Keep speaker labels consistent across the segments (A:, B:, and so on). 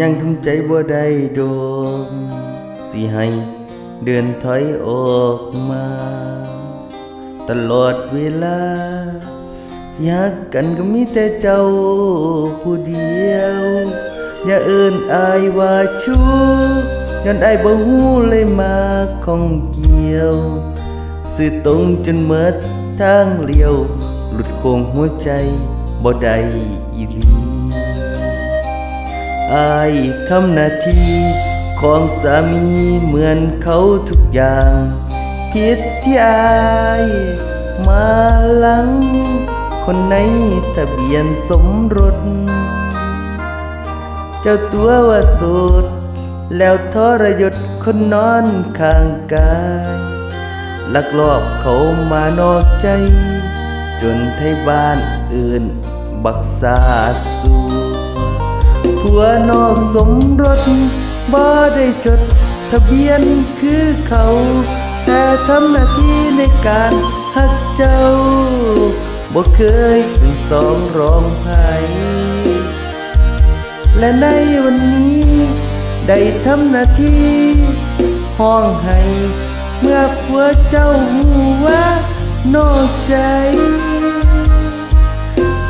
A: ยังทำใจบ่ได้โดนสิให้เดินถอยออกมา ตลอดเวลาที่ฮักกันก็มีแต่เจ้าผู้เดียว อย่าเอิ้นอายว่าชู้ย้อนอายบ่ฮู้เลยมาของเกี่ยว สื่อตรงจนเมิดทางเลี้ยว หลุดโค้งหัวใจบ่ได้อีหลี อายทำหน้าที่ของสามีเหมือนเขาทุกอย่างผิดที่อายมาหลัง คนในทะเบียนสมรส เจ้าตัวว่าโสดแล้วทรยศคนนอนข้างกายลักลอบเขามานอกใจ จนไทยบ้านอื่นบักษาสู ผัวนอกสมรสบ่ได้จดทะเบียนคือเขา แต่ทำหน้าที่ในการหักเจ้าบ่เคยเป็นสองร้องไผและในวันนี้ ได้ทำหน้าที่ห้องให้เมื่อผัวเจ้าหูว่านอกใจ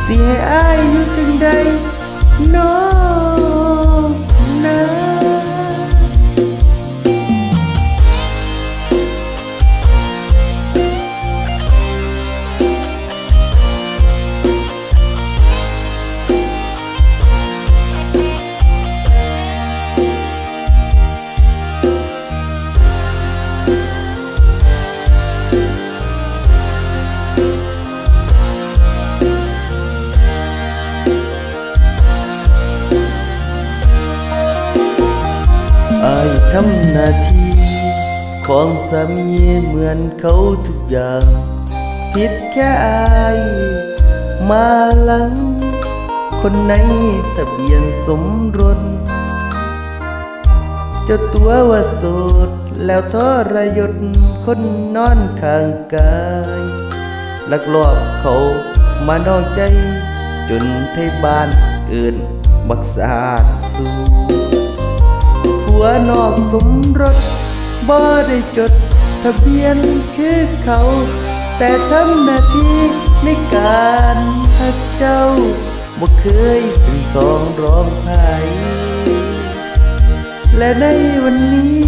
A: เสียอายอยู่จังใดนอก ทำหน้าที่ของสามีเหมือนเขาทุกอย่างผิดแค่อายมาหลัง คนในทะเบียนสมรสเจ้าตัวว่าโสดแล้วทรยศคนนอนข้างกายลักลอบเขามานอกใจ จนไทยบ้านอื่นบักษาดสู่ ผัวนอกสมรสบ่ได้จดทะเบียนคือเขา แต่ทำหน้าที่ในการหักเจ้าบ่เคยเป็นสองรองไผและในวันนี้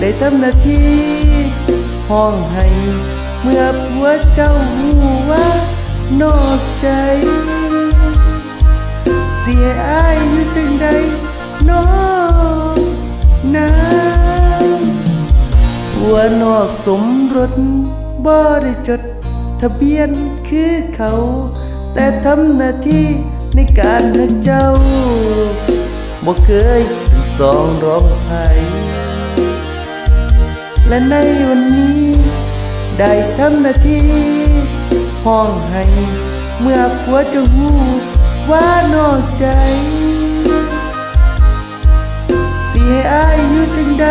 A: ได้ทำหน้าที่ห้องให้เมื่อผัวเจ้าหูว่านอกใจ เสียอายอยู่จังใดน้อ หัวนอกสมรสบ่ได้จดทะเบียนคือเขา แต่ทำหน้าที่ในการหักเจ้าบ่เคยเป็นสองร้องไผและในวันนี้ ได้ทำหน้าที่ห้องให้เมื่อผัวจะหูว่านอกใจ เสียอายอยู่จังใด